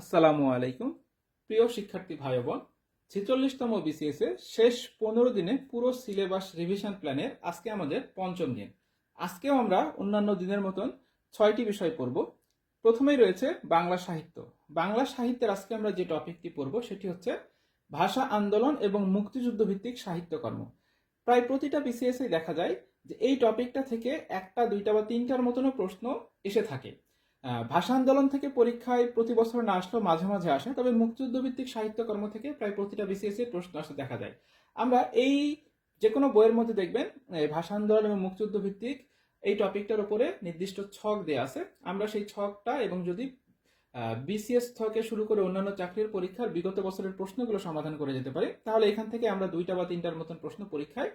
আসসালামু আলাইকুম। প্রিয় শিক্ষার্থী ভাই বোন ছেচল্লিশতম বিসিএস এর শেষ পনেরো দিনে পুরো সিলেবাস রিভিশন প্ল্যানের আজকে আমাদের পঞ্চম দিন। আজকেও আমরা অন্যান্য দিনের মতন ছয়টি বিষয় পড়ব। প্রথমেই রয়েছে বাংলা সাহিত্য। বাংলা সাহিত্যের আজকে আমরা যে টপিকটি পড়ব সেটি হচ্ছে ভাষা আন্দোলন এবং মুক্তিযুদ্ধ ভিত্তিক সাহিত্যকর্ম প্রায় প্রতিটা বিসিএস দেখা যায় যে এই টপিকটা থেকে একটা, দুইটা বা তিনটার মতনও প্রশ্ন এসে থাকে। ভাষা আন্দোলন থেকে পরীক্ষায় প্রতি বছর না আসলেও মাঝে মাঝে আসে, তবে মুক্তিযুদ্ধ ভিত্তিক সাহিত্যকর্ম থেকে প্রায় প্রতিটা বিসিএস এর প্রশ্ন আসতে দেখা যায়। আমরা এই যে কোনো বইয়ের মধ্যে দেখবেন ভাষা আন্দোলন এবং মুক্তিযুদ্ধ ভিত্তিক এই টপিকটার উপরে নির্দিষ্ট ছক দেওয়া আছে। আমরা সেই ছকটা এবং যদি বিসিএস থেকে শুরু করে অন্যান্য চাকরির পরীক্ষার বিগত বছরের প্রশ্নগুলো সমাধান করে যেতে পারি, তাহলে এখান থেকে আমরা দুইটা বা তিনটার মতন প্রশ্ন পরীক্ষায়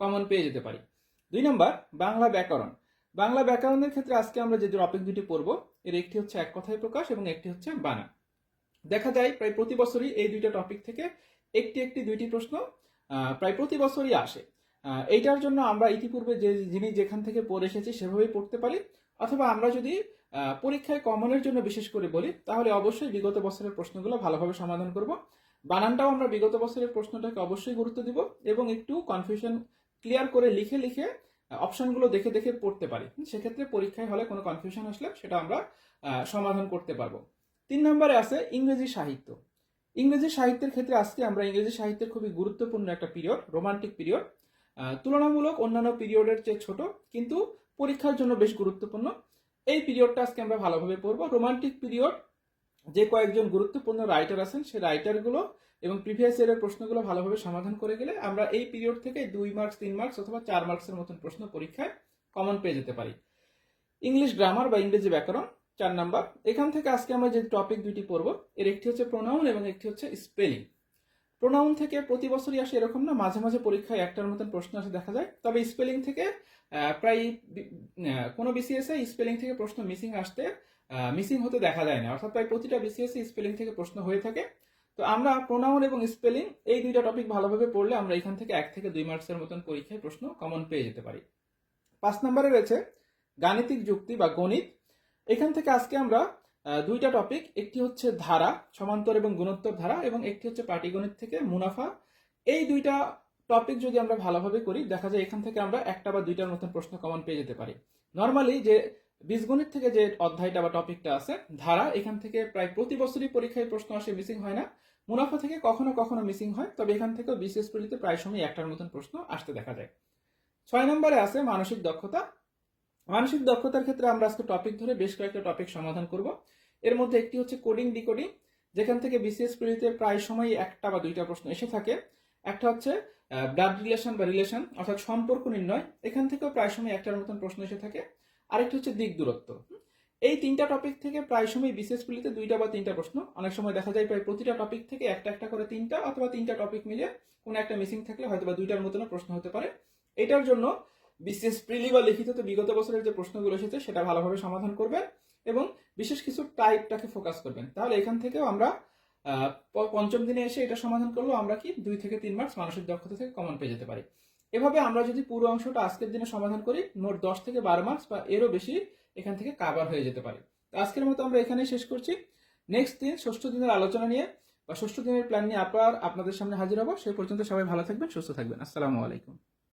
কমন পেয়ে যেতে পারি। দুই নম্বর, বাংলা ব্যাকরণ। বাংলা ব্যাকরণের ক্ষেত্রে আজকে আমরা যে টপিক দুটি পড়ব, এর একটি হচ্ছে এক কথায় প্রকাশ এবং একটি হচ্ছে বানা। দেখা যায় প্রায় প্রতি বছরই এই দুইটা টপিক থেকে একটি একটি দুইটি প্রশ্ন প্রায় প্রতি বছরই আসে। এইটার জন্য আমরা ইতিপূর্বে যে যিনি যেখান থেকে পড়ে এসেছি সেভাবেই পড়তে পারি, অথবা আমরা যদি পরীক্ষায় কমনের জন্য বিশেষ করে বলি, তাহলে অবশ্যই বিগত বছরের প্রশ্নগুলো ভালোভাবে সমাধান করব। বানানটাও আমরা বিগত বছরের প্রশ্নটাকে অবশ্যই গুরুত্ব দিব এবং একটু কনফিউশন ক্লিয়ার করে লিখে লিখে অপশনগুলো দেখে দেখে পড়তে পারি। সেক্ষেত্রে পরীক্ষায় হলে কোনো কনফিউশন আসলে সেটা আমরা সমাধান করতে পারব। তিন নম্বরে আছে ইংরেজি সাহিত্য। ইংরেজি সাহিত্যের ক্ষেত্রে আজকে আমরা ইংরেজি সাহিত্যের খুবই গুরুত্বপূর্ণ একটা পিরিয়ড রোমান্টিক পিরিয়ড তুলনামূলক অন্যান্য পিরিয়ডের চেয়ে ছোট, কিন্তু পরীক্ষার জন্য বেশ গুরুত্বপূর্ণ। এই পিরিয়ডটা আজকে আমরা ভালোভাবে পড়ব। রোমান্টিক পিরিয়ড যে কয়েকজন গুরুত্বপূর্ণ রাইটার আছেন, সেই রাইটারগুলো এবং প্রিভিয়াস ইয়ারের প্রশ্নগুলো ভালোভাবে সমাধান করে গেলে আমরা এই পিরিয়ড থেকে দুই মার্কস তিন মার্কস অথবা চার মার্কসের মতন প্রশ্ন পরীক্ষায় কমন পেয়ে যেতে পারি। ইংলিশ গ্রামার বা ইংরেজি ব্যাকরণ, চার নাম্বার এখান থেকে আজকে আমরা যে টপিক দুইটি পড়ব, এর একটি হচ্ছে প্রোনাউন এবং একটি হচ্ছে স্পেলিং প্রোনাউন থেকে প্রতি বছরই আসে এরকম না, মাঝে মাঝে পরীক্ষায় একটার মতন প্রশ্ন আসে, দেখা যায়। তবে স্পেলিং থেকে প্রায় কোনো বিসিএস স্পেলিং থেকে প্রশ্ন মিসিং আসতে মিসিং হতে দেখা যায় না। অর্থাৎ প্রায় প্রতিটা বিসিএস স্পেলিং থেকে প্রশ্ন হয়ে থাকে। তো আমরা প্রোনাউন এবং স্পেলিং এই দুইটা টপিক ভালোভাবে পড়লে আমরা এখান থেকে এক থেকে দুই মার্কসের মতন পরীক্ষায় প্রশ্ন কমন পেয়ে যেতে পারি। পাঁচ নম্বরে রয়েছে গাণিতিক যুক্তি বা গণিত। এখান থেকে আজকে আমরা দুইটা টপিক একটি হচ্ছে ধারা, সমান্তর এবং গুণোত্তর ধারা এবং একটি হচ্ছে পাটিগণিত থেকে মুনাফা। এই দুইটা টপিক যদি আমরা ভালোভাবে করি, দেখা যায় এখান থেকে আমরা একটা বা দুইটার মতন প্রশ্ন কমন পেয়ে যেতে পারি। নর্মালি যে বীজগণিত থেকে যে অধ্যায়টা বা টপিকটা আছে, ধারা, এখান থেকে প্রায় প্রতি বছরই পরীক্ষায় প্রশ্ন আসে মিসিং হয় না। মুনাফা থেকে কখনো কখনো মিসিং হয়, তবে এখান থেকেও বিশেষ পরিতে প্রায় সময় একটার মতন প্রশ্ন আসতে দেখা যায়। ছয় নম্বরে আছে মানসিক দক্ষতা। মানসিক দক্ষতার ক্ষেত্রে আমরা আজকে টপিক ধরে বেশ কয়েকটা টপিক সমাধান করব। এর মধ্যে একটি হচ্ছে কোডিং ডিকোডিং যেখান থেকে বিসিএস পিরিয়ডে প্রায় সময় একটা বা দুইটা প্রশ্ন এসে থাকে। একটা হচ্ছে ব্লাড রিলেশন বা রিলেশন অর্থাৎ সম্পর্ক নির্ণয়, এখান থেকেও প্রায় সময় একটার মতন প্রশ্ন এসে থাকে। আরেকটি হচ্ছে দিক দূরত্ব। এই তিনটা টপিক থেকে প্রায় সময় বিশেষ পিলিতে দুইটা বা তিনটা প্রশ্ন। অনেক সময় দেখা যায় প্রায় প্রতিটা টপিক থেকে একটা একটা করে তিনটা অথবা তিনটা টপিক মিলে কোনো একটা মিসিং থাকলে হয়তো বা দুইটার মতনও প্রশ্ন হতে পারে। এটার জন্য বিশেষ প্রিলি বা লিখিততে বিগত বছরের যে প্রশ্নগুলো এসেছে, সেটা ভালোভাবে সমাধান করবেন এবং বিশেষ কিছু টাইপটাকে ফোকাস করবেন। তাহলে এখান থেকেও আমরা পঞ্চম দিনে এসে এটা সমাধান করলেও আমরা কি দুই থেকে তিন মার্কস মানসিক দক্ষতা থেকে কমন পেয়ে যেতে পারি। এভাবে আমরা যদি পুরো অংশটা আজকের দিনে সমাধান করি, মোট দশ থেকে বারো মার্কস বা এরও বেশি এখান থেকে কাবার হয়ে যেতে পারে। তো আজকের মতো আমরা এখানেই শেষ করছি। নেক্সট দিন, ষষ্ঠ দিনের আলোচনা নিয়ে বা ষষ্ঠ দিনের প্ল্যান নিয়ে আবার আপনাদের সামনে হাজির হব। সে পর্যন্ত সবাই ভালো থাকবেন, সুস্থ থাকবেন। আসসালামু আলাইকুম।